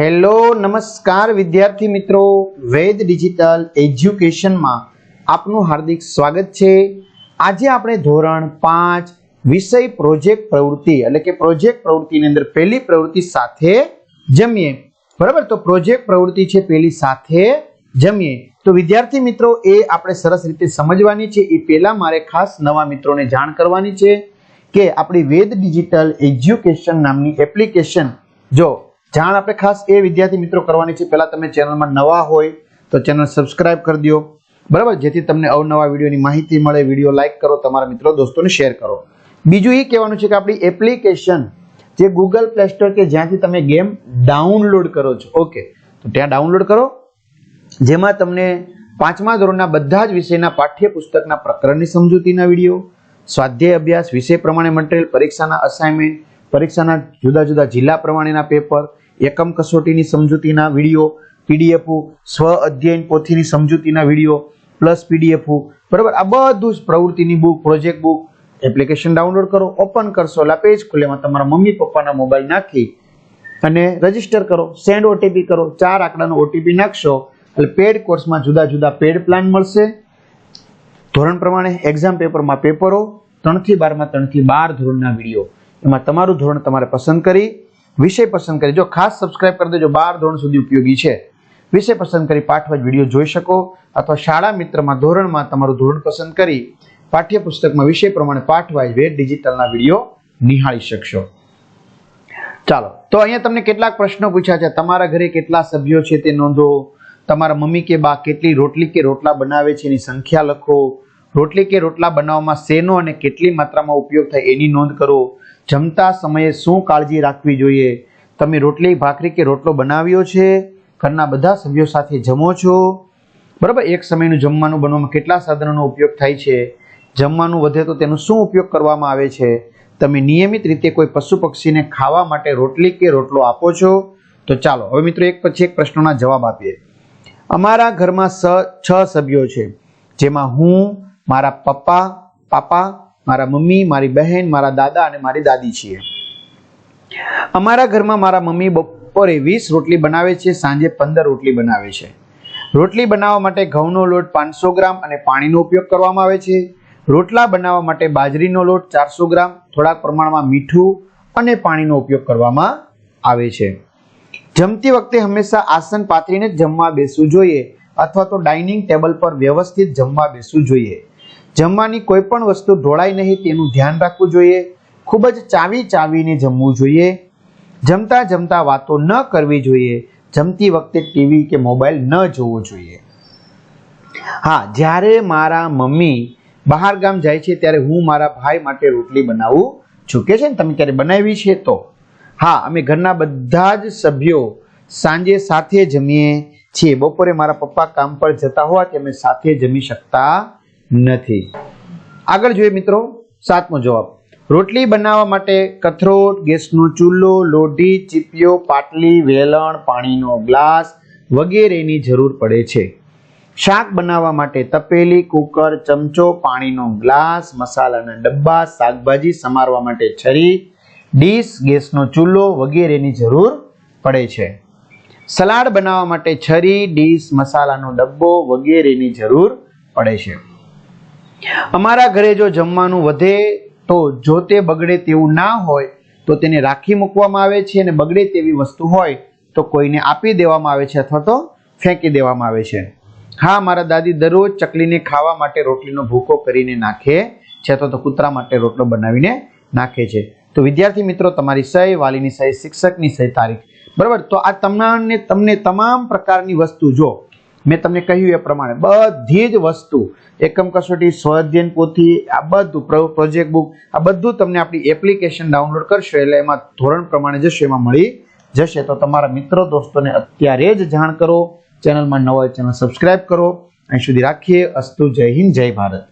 Hello, નમસ્કાર વિદ્યાર્થી મિત્રો. વેદ ડિજિટલ એજ્યુકેશનમાં આપનું હાર્દિક સ્વાગત છે. આજે આપણે ધોરણ પાંચ વિષય પ્રોજેક્ટ પ્રવૃત્તિ, એટલે કે પ્રોજેક્ટ પ્રવૃત્તિની અંદર પહેલી પ્રવૃત્તિ સાથે જમીએ. બરાબર? તો પ્રોજેક્ટ પ્રવૃત્તિ છે પેલી સાથે જમીએ. તો વિદ્યાર્થી મિત્રો, એ આપણે સરસ રીતે સમજવાની છે. એ પહેલા મારે ખાસ નવા મિત્રોને જાણ કરવાની છે કે આપણી વેદ ડિજિટલ એજ્યુકેશન નામની એપ્લિકેશન, જો જાણ આપણે ખાસ એ વિદ્યાર્થી મિત્રો કરવાની છે. પહેલાં તમે ચેનલમાં નવા હોય તો ચેનલ સબસ્ક્રાઇબ કરી દો. બરાબર? જેથી તમને અવનવા વિડીયોની માહિતી મળે, વીડિયો લાઈક કરો, તમારા મિત્રો દોસ્તોને શેર કરો. બીજું એ કહેવાનું છે કે આપણી એપ્લિકેશન જે ગૂગલ પ્લે સ્ટોર કે જ્યાંથી તમે ગેમ ડાઉનલોડ કરો છો. ઓકે. તો ત્યાં ડાઉનલોડ કરો. જેમાં તમને પાંચમા ધોરણના બધા જ વિષયના પાઠ્યપુસ્તકના પ્રકરણની સમજૂતીના વીડિયો, સ્વાધ્યાય અભ્યાસ, વિષય પ્રમાણે મટીરિયલ, પરીક્ષાના અસાઇનમેન્ટ પરીક્ષાના જુદા જુદા જિલ્લા પ્રમાણેના પેપર એકમ કસોટીની સમજૂતીના વીડિયો, પીડીએફ, સ્વ અધ્યયન પોથીની સમજૂતીના વીડિયો, પ્લસ પીડીએફ, બરાબર? આ બધું જ પ્રવૃત્તિની book, project book, application download કરો, ઓપન કરશો, એટલે પેજ ખુલે તમારા મમ્મી, પપ્પાના મોબાઈલ નાખી અને રજિસ્ટર કરો, સેન્ડ ઓટીપી કરો, ચાર આંકડાનો ઓટીપી નાખશો, એટલે પેડ કોર્સમાં જુદા જુદા પેડ પ્લાન મળશે. ધોરણ પ્રમાણે એક્ઝામ પેપરમાં પેપરો, ત્રણથી બારમાં, ત્રણથી બાર ધોરણના વીડિયો. એમાં તમારું ધોરણ તમારે પસંદ કરી વિષય પસંદ કરી જો ખાસ સબસ્ક્રાઇબ કરી દેજો, બાર ધોરણ સુધી ઉપયોગી છે. વિષય પસંદ કરી પાઠવાજ વીડિયો જોઈ શકો અથવા શાળા મિત્રમાં ધોરણમાં તમારું ધોરણ પસંદ કરી પાઠ્યપુસ્તકમાં વિષય પ્રમાણે પાઠવાજ વેદ ડિજિટલના વીડિયો નિહાળી શકશો. ચાલો, તો અહીંયા તમને કેટલાક પ્રશ્નો પૂછ્યા છે. તમારા ઘરે કેટલા સભ્યો છે તે નોંધો? તમારા મમ્મી કે બા કેટલી રોટલી કે રોટલા બનાવે છે? એની સંખ્યા લખો. રોટલી કે રોટલા બનાવવામાં શેનો અને કેટલી માત્રામાં ઉપયોગ થાય એની નોંધ કરો. જમતા સમયે શું કાળજી રાખવી જોઈએ? તમે રોટલી, ભાખરી કે રોટલો બનાવ્યો છે? ઘરના બધા સભ્યો સાથે જમો છો? બરાબર, એક સમયનું જમવાનું બનવામાં કેટલા સાધનોનો ઉપયોગ થાય છે? જમવાનું વધે તો તેનો શું ઉપયોગ કરવામાં આવે છે? તમે નિયમિત રીતે કોઈ પશુ પક્ષીને ખાવા માટે રોટલી કે રોટલો આપો છો? તો ચાલો, હવે મિત્રો એક પછી એક પ્રશ્નોના જવાબ આપીએ. અમારા ઘરમાં છ સભ્યો છે, જેમાં હું મારા પપ્પા, પાપા, મારા મમ્મી, મારી બહેન, મારા દાદા અને મારી દાદી છીએ. અમારા ઘરમાં મારા મમ્મી બપોરે વીસ રોટલી બનાવે છે, સાંજે પંદર રોટલી બનાવે છે. રોટલી બનાવવા માટે ઘઉંનો લોટ પાંચસો ગ્રામ અને પાણીનો ઉપયોગ કરવામાં આવે છે. રોટલા બનાવવા માટે બાજરીનો લોટ ચારસો ગ્રામ, થોડાક પ્રમાણમાં મીઠું અને પાણીનો ઉપયોગ કરવામાં આવે છે. જમતી વખતે હંમેશા આસન પાથરીને જમવા બેસવું જોઈએ અથવા તો ડાઇનિંગ ટેબલ પર વ્યવસ્થિત જમવા બેસવું જોઈએ. જમવાની કોઈ પણ વસ્તુ ઢોળાય નહીં તેનું ધ્યાન રાખવું જોઈએ. ખૂબ જ ચાવી ચાવીને જમવું જોઈએ. જમતા જમતા વાતો ન કરવી જોઈએ. જમતી વખતે ટીવી કે મોબાઈલ ન જોવો જોઈએ. હા, જ્યારે મારા મમ્મી બહાર ગામ જાય છે ત્યારે હું મારા ભાઈ માટે રોટલી બનાવું છું. કે છે ને, તમે ક્યારે બનાવી છે તો? હા, અમે ઘરના બધા જ સભ્યો સાંજે સાથે જમીએ છીએ. બપોરે મારા પપ્પા કામ પર જતા હોવાથી અમે સાથે જમી શકતા નથી. આગળ જોઈએ મિત્રો, સાતમો જવાબ. રોટલી બનાવવા માટે કથરોટ, ગેસનો ચૂલો, લોઢી, ચીપિયો, પાટલી, વેલણ, પાણીનો ગ્લાસ વગેરેની જરૂર પડે છે. શાક બનાવવા માટે તપેલી, કુકર, ચમચો, પાણીનો ગ્લાસ, મસાલાના ડબ્બા, શાકભાજી સમારવા માટે છરી, ડીશ, ગેસનો ચૂલો વગેરેની જરૂર પડે છે. સલાડ બનાવવા માટે છરી, ડીશ, મસાલાનો ડબ્બો વગેરેની જરૂર પડે છે. અમારા ઘરે જો જમવાનું વધે તો જો તે બગડે તેવું ના હોય, તો તેને રાખી મૂકવામાં આવે છે અને બગડે તેવી વસ્તુ હોય, તો કોઈને આપી દેવામાં આવે છે અથવા તો ફેંકી દેવામાં આવે છે. હા, મારા દાદી દરરોજ ચકલીને ખાવા માટે રોટલીનો ભૂકો કરીને નાખે છે અથવા તો કૂતરા માટે રોટલો બનાવીને નાખે છે. તો વિદ્યાર્થી મિત્રો, તમારી સહી, વાલીની સહી, શિક્ષકની સહી તારીખ. બરાબર? તો આ તમને તમને તમામ પ્રકારની વસ્તુ જો મેં તમને કહ્યું એ પ્રમાણે, બધી જ વસ્તુ, એકમ કસોટી સ્વઅધ્યયન પોથી, આ બધું પ્રોજેક્ટ બુક આ બધું તમને આપણી એપ્લિકેશન ડાઉનલોડ કરશો, એટલે એમાં ધોરણ પ્રમાણે જશે, એમાં મળી જશે. તો તમારા મિત્રો, દોસ્તોને અત્યારે જ જાણ કરો, ચેનલમાં નવા ચેનલ સબસ્ક્રાઇબ કરો. અહીં સુધી રાખીએ. અસ્તુ, જય હિન્દ, જય ભારત.